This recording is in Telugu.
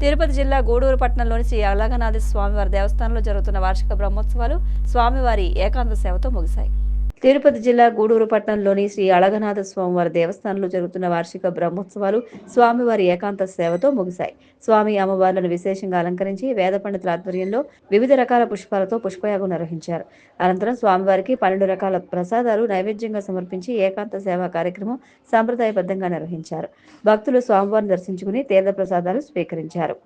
తిరుపతి జిల్లా గూడూరు పట్టణంలోని శ్రీ అలగనాథ స్వామివారి దేవస్థానంలో జరుగుతున్న వార్షిక బ్రహ్మోత్సవాలు స్వామివారి ఏకాంత సేవతో ముగిశాయి. తిరుపతి జిల్లా గూడూరు పట్టణంలోని శ్రీ అళగనాథ స్వామివారి దేవస్థానంలో జరుగుతున్న వార్షిక బ్రహ్మోత్సవాలు స్వామివారి ఏకాంత సేవతో ముగిశాయి. స్వామి అమ్మవార్లను విశేషంగా అలంకరించి వేద పండితుల ఆధ్వర్యంలో వివిధ రకాల పుష్పాలతో పుష్పయాగం నిర్వహించారు. అనంతరం స్వామివారికి పన్నెండు రకాల ప్రసాదాలు నైవేద్యంగా సమర్పించి ఏకాంత సేవా కార్యక్రమం సాంప్రదాయబద్ధంగా నిర్వహించారు. భక్తులు స్వామివారిని దర్శించుకుని తీర్థ ప్రసాదాలు స్వీకరించారు.